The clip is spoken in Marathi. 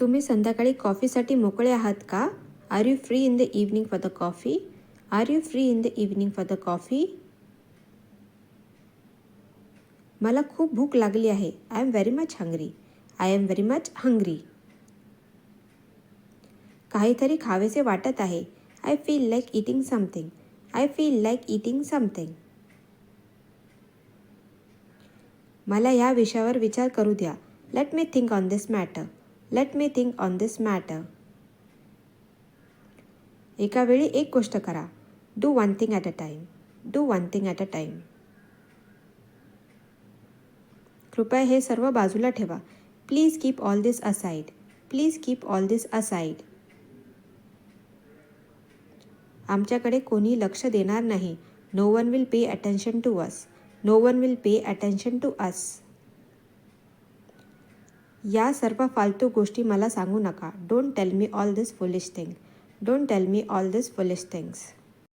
तुम्ही संध्याकाळी कॉफीसाठी मोकळे आहात का? Are you free in the evening for the coffee are you free in the evening for the coffee मला खूप भूक लागली आहे. I am very much hungry I am very much hungry काहीतरी खावेसे वाटत आहे. I feel like eating something I feel like eating something मला या विषयावर विचार करू द्या. Let me think on this matter let me think on this matter एका वेळी एक गोष्ट करा. Do one thing at a time do one thing at a time कृपया हे सर्व बाजूला ठेवा. Please keep all this aside please keep all this aside आमच्याकडे कोणी लक्ष देणार नाही. No one will pay attention to us no one will pay attention to us या सर्व फालतू गोष्टी मला सांगू नका. Don't tell me all this foolish thing don't tell me all this foolish things